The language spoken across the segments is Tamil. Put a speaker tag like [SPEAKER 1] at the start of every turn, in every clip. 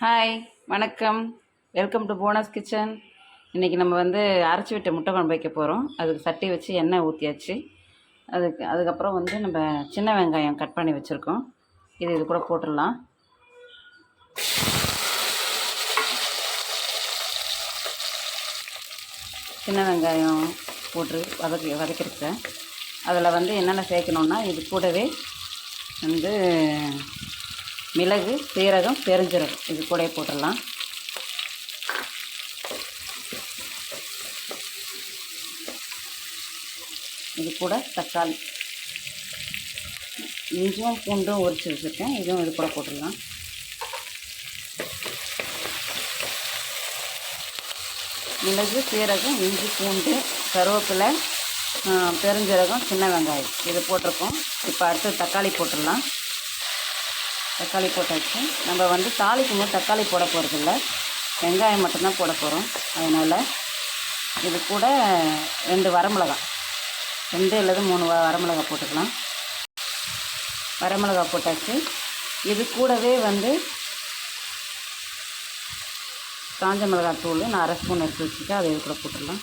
[SPEAKER 1] ஹாய் வணக்கம். வெல்கம் டு போனஸ் கிச்சன் இன்றைக்கி நம்ம வந்து அரைச்சி விட்ட முட்டை குழம்பு வைக்க போகிறோம் அதுக்கு சட்டி வச்சு எண்ணெய் ஊற்றியாச்சு அதுக்கு அதுக்கப்புறம் வந்து நம்ம சின்ன வெங்காயம் கட் பண்ணி வச்சுருக்கோம். இது இது கூட போட்டுடலாம். சின்ன வெங்காயம் போட்டு வதக்கி வதக்கிருக்கேன் அதில் வந்து என்னென்ன சேர்க்கணுன்னா இது கூடவே வந்து மிளகு சீரகம் பெருஞ்சீரகம். இது கூட போட்டுடலாம். இது கூட தக்காளி. இஞ்சும் பூண்டும் உரிச்சு வச்சுருக்கேன். இதுவும் இது கூட போட்டுடலாம். மிளகு சீரகம் இஞ்சி பூண்டு கருவேப்பிலை பெருஞ்சீரகம் சின்ன வெங்காயம். இது போட்டிருக்கோம். இப்போ அடுத்து தக்காளி போட்டுடலாம். தக்காளி போட்டாச்சு. நம்ம வந்து தாளிக்கும் போது தக்காளி போட போகிறதில்ல வெங்காயம் மட்டும்தான் போட போகிறோம் அதனால் இது கூட ரெண்டு வரமிளகாய். ரெண்டு அல்லது மூணு வ வரமிளகா போட்டுக்கலாம். வரமிளகா போட்டாச்சு. இது கூடவே வந்து காஞ்ச மிளகாய் தூள் நான் அரை ஸ்பூன் எடுத்து வச்சுருக்கேன். அதை இது கூட போட்டுடலாம்.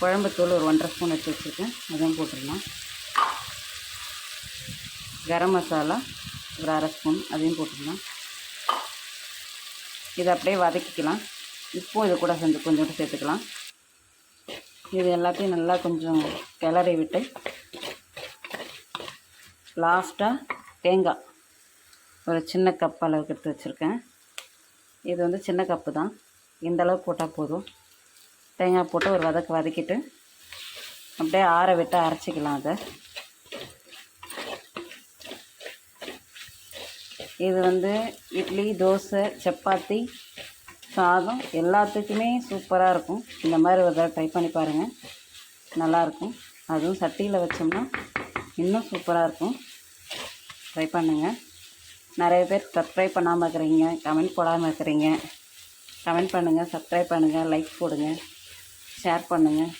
[SPEAKER 1] குழம்புத்தூள் ஒரு ஒன்றரை ஸ்பூன் எடுத்து வச்சுருக்கேன். அதையும் போட்டுடலாம். கரம் மசாலா ஒரு அரை ஸ்பூன் அதையும் போட்டுக்கலாம். இதை அப்படியே வதக்கிக்கலாம். உப்பும் இது கூட செஞ்சு கொஞ்சோண்டு சேர்த்துக்கலாம். இது எல்லாத்தையும் நல்லா கொஞ்சம் கிளறி விட்டு லாஸ்ட்டாக தேங்காய் ஒரு சின்ன கப் அளவுக்கு எடுத்து வச்சுருக்கேன். இது வந்து சின்ன கப்பு தான். இந்தளவு போட்டால் போதும். தேங்காய் போட்டு ஒரு வதக்கு வதக்கிட்டு அப்படியே ஆற விட்டு அரைச்சிக்கலாம் அதை. இது வந்து இட்லி தோசை சப்பாத்தி சாதம் எல்லாத்துக்குமே சூப்பராக இருக்கும். இந்த மாதிரி ஒரு தடவை ட்ரை பண்ணி பாருங்கள் நல்லாயிருக்கும் அதுவும் சட்டியில் வச்சோம்னா இன்னும் சூப்பராக இருக்கும். ட்ரை பண்ணுங்கள் நிறைய பேர் சப்ஸ்கிரைப் பண்ணாமல் இருக்கிறீங்க. கமெண்ட் போடாமல் இருக்கிறீங்க. கமெண்ட் பண்ணுங்கள் சப்ஸ்கிரைப் பண்ணுங்கள் லைக் போடுங்க. ஷேர் பண்ணுங்கள்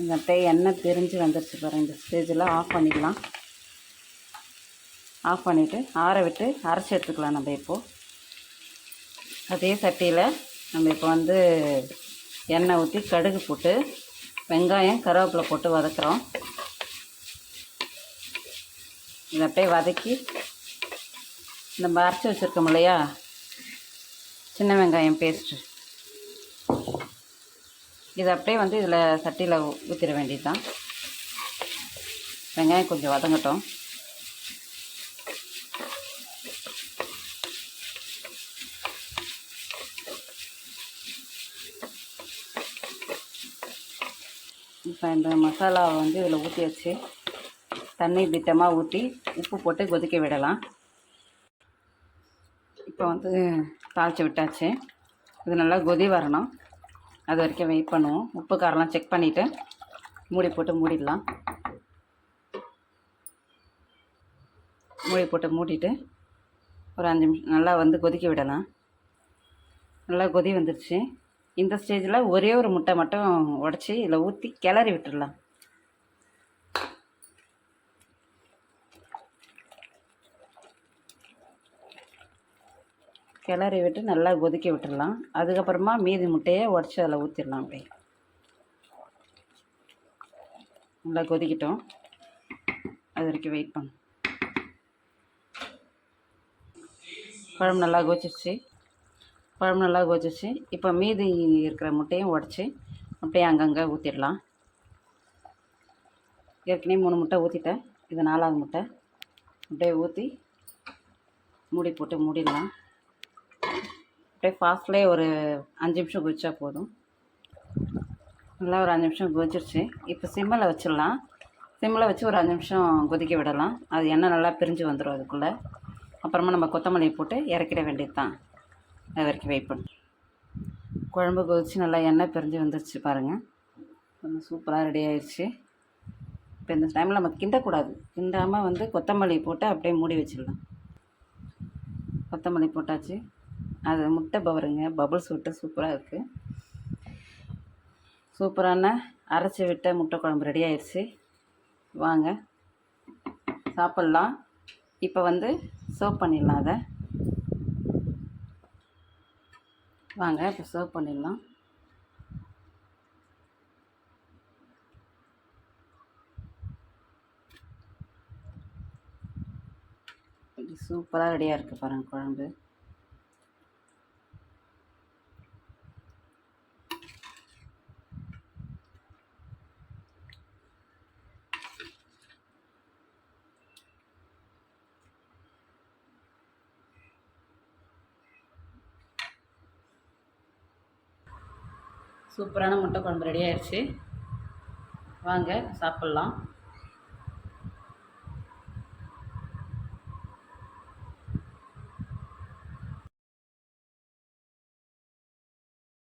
[SPEAKER 1] இந்த அப்படியே எண்ணெய் பிரிஞ்சு வந்துருச்சு பாருங்க. இந்த ஸ்டேஜில் ஆஃப் பண்ணிக்கலாம். ஆஃப் பண்ணிவிட்டு ஆற விட்டு அரைச்சி எடுத்துக்கலாம் நம்ம இப்போது அதே சட்டியில் நம்ம இப்போ வந்து எண்ணெய் ஊற்றி கடுகு போட்டு வெங்காயம் கருவேப்பிலை போட்டு வதக்குறோம். இதை அப்படியே வதக்கி நம்ம அரைச்சி வச்சுருக்கோம் இல்லையா? சின்ன வெங்காயம் பேஸ்ட்டு இது அப்படியே வந்து இதில் சட்டியில் ஊற்றிட வேண்டியது தான் வெங்காயம் கொஞ்சம் வதங்கட்டும். இப்போ இந்த மசாலாவை வந்து இதில் ஊற்றி வச்சு தண்ணி திட்டமாக ஊற்றி உப்பு போட்டு கொதிக்க விடலாம். இப்போ வந்து தாளித்து விட்டாச்சு. இது நல்லா கொதி வரணும். அது வரைக்கும் வெயிட் பண்ணுவோம். உப்பு காரெல்லாம் செக் பண்ணிவிட்டு மூடி போட்டு மூடிடலாம். மூடி போட்டு மூடிட்டு ஒரு அஞ்சு நிமிஷம் நல்லா வந்து கொதிக்க விடலாம். நல்லா கொதி வந்துருச்சு. இந்த ஸ்டேஜில் ஒரே ஒரு முட்டை மட்டும் உடச்சி இதில் ஊற்றி கிளறி விட்டுடலாம் கிளறி விட்டு நல்லா கொதிக்க விட்டுடலாம் அதுக்கப்புறமா மீதி முட்டையை உடச்சி அதில் ஊற்றிடலாம் அப்படியே. நல்லா கொதிக்கிட்டோம். அது வரைக்கும் வெயிட் பண்ணும் பழம் நல்லா கொதிச்சிருச்சு. பழம் நல்லா கொதிச்சிருச்சு. இப்போ மீதி இருக்கிற முட்டையும் உடச்சி அப்படியே அங்கங்கே ஊற்றிடலாம் ஏற்கனவே மூணு முட்டை ஊற்றிட்டேன் இது நாலாவது முட்டை. அப்படியே ஊற்றி மூடி போட்டு மூடிடலாம். அப்படியே ஃபாஸ்ட்லேயே ஒரு அஞ்சு நிமிஷம் குதிச்சா போதும். நல்லா ஒரு அஞ்சு நிமிஷம் கொதிச்சிருச்சு இப்போ சிம்மில் வச்சிடலாம். சிம்மில் வச்சு ஒரு அஞ்சு நிமிஷம் கொதிக்க விடலாம். அது எண்ணெய் நல்லா பிரிஞ்சு வந்துடும் அதுக்குள்ளே. அப்புறமா நம்ம கொத்தமல்லியை போட்டு இறக்கிட வேண்டியது தான் அது வரைக்கும் வெயிட் பண்ணு. குழம்பு கொதிச்சு நல்லா எண்ணெய் பிரிஞ்சு வந்துருச்சு பாருங்கள் கொஞ்சம் சூப்பராக ரெடி ஆயிடுச்சு இப்போ இந்த டைமில் நம்ம கிண்டக்கூடாது. கிண்டாமல் வந்து கொத்தமல்லி போட்டு அப்படியே மூடி வச்சிடலாம். கொத்தமல்லி போட்டாச்சு. அது முட்டை பவருங்க. பபுள்ஸ் விட்டு சூப்பராக இருக்குது சூப்பரான அரைச்சி விட்ட முட்டை குழம்பு ரெடி ஆயிடுச்சு. வாங்க. சாப்பிட்லாம். இப்போ வந்து சர்வ் பண்ணிடலாம் அதை. வாங்க இப்போ சர்வ் பண்ணிடலாம். சூப்பராக ரெடியாக இருக்குது பாருங்கள் குழம்பு. சூப்பரான முட்டை குழம்பு ரெடி ஆயிடுச்சு. வாங்க சாப்பிட்லாம்.